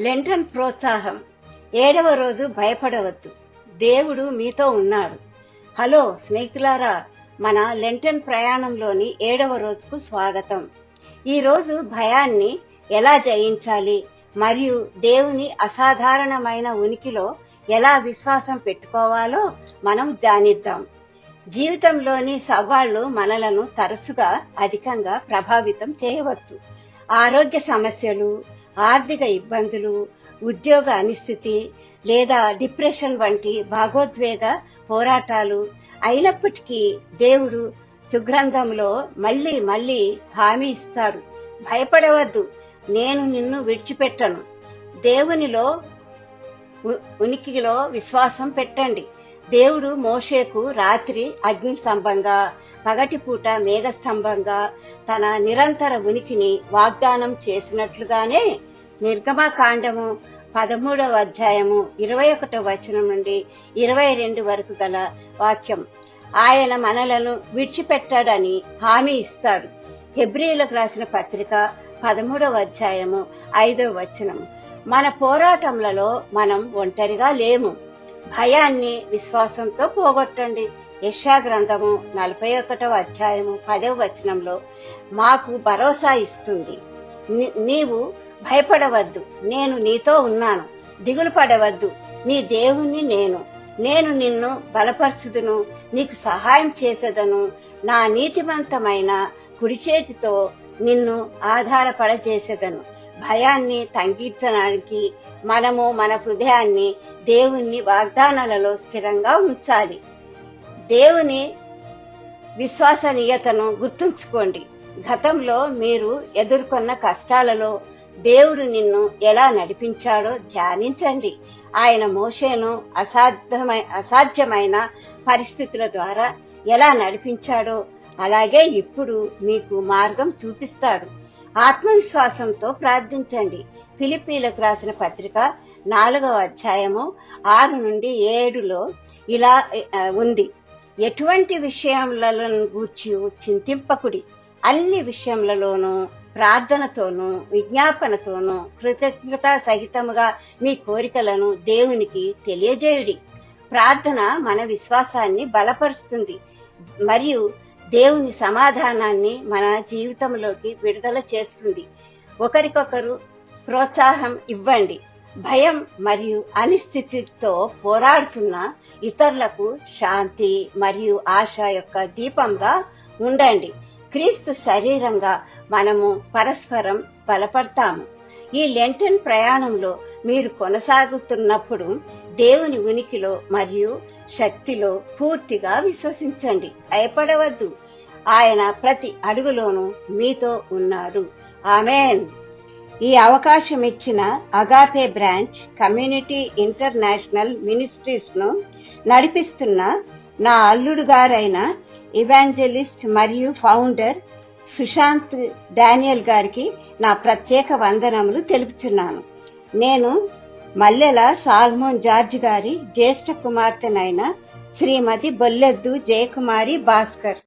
Lenten ప్రోత్సాహం. ఏడవ రోజు భయపడవద్దు. దేవుడు మీతో ఉన్నాడు. హలో స్నేహితులారా మన లెంటన్ ప్రయాణంలోని ఏడవ రోజుకు స్వాగతం. ఈరోజు భయాన్ని ఎలా జయించాలి? మరియు దేవుని అసాధారణమైన ఉనికిలో ఎలా విశ్వాసం పెట్టుకోవాలో మనం ధ్యానిద్దాం జీవితంలోని సవాళ్ళు మనలను తరచుగా అధికంగా ప్రభావితం చేయవచ్చు. ఆరోగ్య సమస్యలు ఆర్థిక ఇబ్బందులు ఉద్యోగ అనిస్థితి లేదా డిప్రెషన్ వంటి భాగోద్వేగ పోరాటాలు అయినప్పటికీ దేవుడు సుగ్రంథంలో మళ్ళీ మళ్ళీ హామీ ఇస్తారు. భయపడవద్దు. నేను నిన్ను విడిచిపెట్టను. దేవునిలో ఉ- ఉనికిలో విశ్వాసం పెట్టండి. దేవుడు మోషేకు రాత్రి అగ్ని స్తంభంగా పగటిపూట మేఘస్తంభంగా తన నిరంతర ఉనికిని వాగ్దానం చేసినట్లుగానే నిర్గమకాండము పదమూడవ అధ్యాయము ఇరవై ఒకటో వచనం నుండి ఇరవై రెండు వరకు గల వాక్యం. ఆయన మనలను విడిచిపెట్టాడని హామీ ఇస్తాడు. హెబ్రిలకు రాసిన పత్రిక పదమూడవ అధ్యాయము ఐదవ వచనం. మన పోరాటంలలో మనం ఒంటరిగా లేము. భయాన్ని విశ్వాసంతో పోగొట్టండి. యశా గ్రంథము నలభై ఒకటవ అధ్యాయము పదవ వచనంలో మాకు భరోసా ఇస్తుంది. నీవు భయపడవద్దు. నేను నీతో ఉన్నాను. దిగులు పడవద్దు. నీ దేవుణ్ణి నేను. నేను నిన్ను బలపరచుదును. నీకు సహాయం చేసేదను. నా నీతివంతమైన కుడి చేతితో నిన్ను ఆధారపడజేసేదను. భయాన్ని తగ్గించడానికి మనము మన హృదయాన్ని దేవుని వాగ్దానాలలో స్థిరంగా ఉంచాలి. దేవుని విశ్వసనీయతను గుర్తుంచుకోండి. గతంలో మీరు ఎదుర్కొన్న కష్టాలలో దేవుడు నిన్ను ఎలా నడిపించాడో ధ్యానించండి. ఆయన మోషేను అసాధ్యమై అసాధ్యమైన పరిస్థితుల ద్వారా ఎలా నడిపించాడో అలాగే ఇప్పుడు మీకు మార్గం చూపిస్తాడు. ఆత్మవిశ్వాసంతో ప్రార్థించండి. ఫిలిపీలకు రాసిన పత్రిక నాలుగవ అధ్యాయము ఆరు నుండి ఏడులో ఇలా ఉంది. ఎటువంటి విషయములను గూర్చి చింతింపకుడి? అన్ని విషయములలోనూ ప్రార్థనతోనూ విజ్ఞాపనతోనూ కృతజ్ఞత సహితముగా మీ కోరికలను దేవునికి తెలియజేయుడి. ప్రార్థన మన విశ్వాసాన్ని బలపరుస్తుంది. మరియు దేవుని సమాధానాన్ని మన జీవితంలోకి విడుదల చేస్తుంది. ఒకరికొకరు ప్రోత్సాహం ఇవ్వండి. భయం మరియు అనిశ్చితితో పోరాడుతున్న ఇతరులకు శాంతి మరియు ఆశ యొక్క దీపంగా ఉండండి. క్రీస్తు శరీరంగా మనము పరస్పరం బలపడతాము. ఈ లెంటన్ ప్రయాణంలో మీరు కొనసాగుతున్నప్పుడు దేవుని ఉనికిలో మరియు శక్తిలో పూర్తిగా విశ్వసించండి. భయపడవద్దు. ఆయన ప్రతి అడుగులోనూ మీతో ఉన్నాడు. ఆమెన్. ఈ అవకాశం ఇచ్చిన అగాపే బ్రాంచ్ కమ్యూనిటీ ఇంటర్నేషనల్ మినిస్ట్రీస్ను నడిపిస్తున్న నా అల్లుడు గారైన ఇవాంజలిస్ట్ మరియు ఫౌండర్ సుశాంత్ డానియల్ గారికి నా ప్రత్యేక వందనములు తెలుపుచున్నాను. నేను మల్లెల సాల్మోన్ జార్జ్ గారి జ్యేష్ఠ కుమార్తెనైన శ్రీమతి బొల్లెద్దు జయకుమారి భాస్కర్.